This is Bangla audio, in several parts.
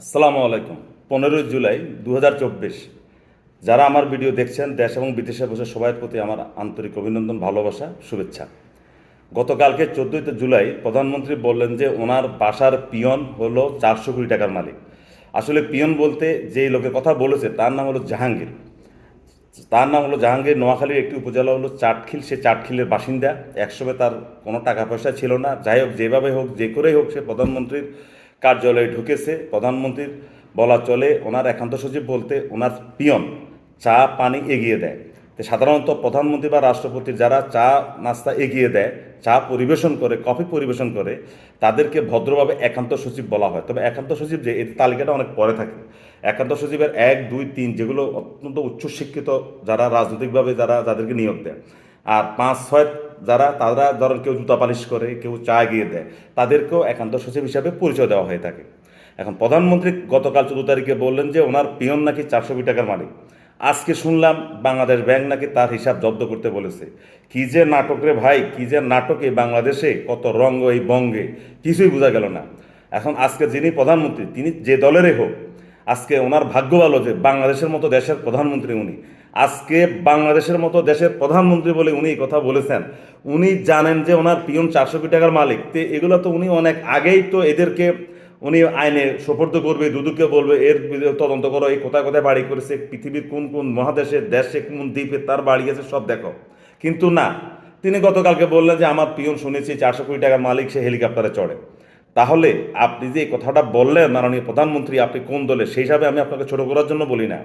আসসালামু আলাইকুম। পনেরোই জুলাই দু হাজার চব্বিশ। যারা আমার ভিডিও দেখছেন, দেশ এবং বিদেশে বসে সবার প্রতি আমার আন্তরিক অভিনন্দন, ভালোবাসা, শুভেচ্ছা। গতকালকে চোদ্দোই জুলাই প্রধানমন্ত্রী বললেন যে ওনার বাসার পিয়ন হলো চারশো কোটি টাকার মালিক। আসলে পিয়ন বলতে যেই লোকের কথা বলেছে, তার নাম হলো জাহাঙ্গীর। তার নাম হলো জাহাঙ্গীর। নোয়াখালীর একটি উপজেলা হলো চাটখিল। সে চাটখিলের বাসিন্দা। একসময় তার কোনো টাকা পয়সা ছিল না। যাই হোক, যেভাবে হোক, যে করেই হোক, সে প্রধানমন্ত্রীর কার্যালয়ে ঢুকেছে। প্রধানমন্ত্রীর বলা চলে, ওনার একান্ত সচিব বলতে ওনার পিয়ন চা, পানি এগিয়ে দেয়। তো সাধারণত প্রধানমন্ত্রী বা রাষ্ট্রপতির যারা চা, নাস্তা এগিয়ে দেয়, চা পরিবেশন করে, কফি পরিবেশন করে, তাদেরকে ভদ্রভাবে একান্ত সচিব বলা হয়। তবে একান্ত সচিব যে, এর তালিকাটা অনেক পরে থাকে। একান্ত সচিবের এক, দুই, তিন যেগুলো অত্যন্ত উচ্চশিক্ষিত যারা, রাজনৈতিকভাবে যারা, যাদেরকে নিয়োগ দেয়। আর পাঁচ, ছয় যারা, তারা ধরেন কেউ জুতা পালিশ করে, কেউ চা এগিয়ে দেয়, তাদেরকেও একান্ত সচিব হিসাবে পরিচয় দেওয়া হয়ে থাকে। এখন প্রধানমন্ত্রী গতকাল চোদ্দ তারিখে বললেন যে ওনার পিয়ন নাকি চারশো কোটি টাকার মালিক। আজকে শুনলাম বাংলাদেশ ব্যাংক নাকি তার হিসাব জব্দ করতে বলেছে। কি যে নাটক রে ভাই, কি যে নাটকে বাংলাদেশে, কত রঙ্গ এই বঙ্গে, কিছুই বোঝা গেল না। এখন আজকে যিনি প্রধানমন্ত্রী, তিনি যে দলেরই হোক, আজকে ওনার ভাগ্য ভালো যে বাংলাদেশের মতো দেশের প্রধানমন্ত্রী উনি। আজকে বাংলাদেশের মতো দেশের প্রধানমন্ত্রী বলে উনি কথা বলেছেন। উনি জানেন যে ওনার পিয়ন চারশো কোটি টাকার মালিক। তো এগুলো তো উনি অনেক আগেই তো এদেরকে উনি আইনে সোপর্দ করবে, দুদুকে বলবে, এর তদন্ত করো, এই কোথায় কোথায় বাড়ি করেছে, পৃথিবীর কোন কোন মহাদেশে, দেশে কোন দ্বীপে তার বাড়ি আছে, সব দেখো। কিন্তু না, তিনি গতকালকে বললেন যে আমার পিয়ন শুনেছি চারশো কোটি টাকার মালিক, সে হেলিকপ্টারে চড়ে। তাহলে আপনি যে কথাটা বললেন মাননীয় প্রধানমন্ত্রী, আপনি কোন দলে সেই হিসাবে আমি আপনাকে ছোট করার জন্য বলি না।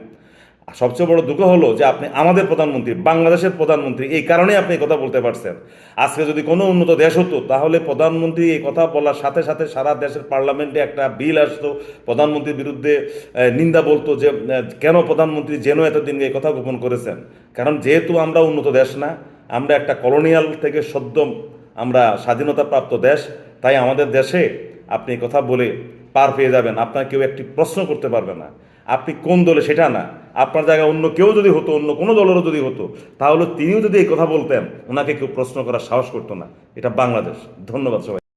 সবচেয়ে বড় দুঃখ হলো যে আপনি আমাদের প্রধানমন্ত্রী, বাংলাদেশের প্রধানমন্ত্রী, এই কারণেই আপনি কথা বলতে পারছেন। আজকে যদি কোনো উন্নত দেশ হতো, তাহলে প্রধানমন্ত্রী এই কথা বলার সাথে সাথে সারা দেশের পার্লামেন্টে একটা বিল আসতো, প্রধানমন্ত্রীর বিরুদ্ধে নিন্দা বলতো যে কেন প্রধানমন্ত্রী যেন এতদিন এই কথা গোপন করেছেন? কারণ যেহেতু আমরা উন্নত দেশ না, আমরা একটা কলোনিয়াল থেকে সদ্য আমরা স্বাধীনতাপ্রাপ্ত দেশ, তাই আমাদের দেশে আপনি কথা বলে পার পেয়ে যাবেন। আপনার কেউ একটি প্রশ্ন করতে পারবে না। আপনি কোন দলে সেটা না। আপনার জায়গায় অন্য কেউ যদি হতো, অন্য কোনো দলেরও যদি হতো, তাহলে তিনিও যদি এই কথা বলতেন, ওনাকে কেউ প্রশ্ন করার সাহস করতো না। এটা বাংলাদেশ। ধন্যবাদ সবাই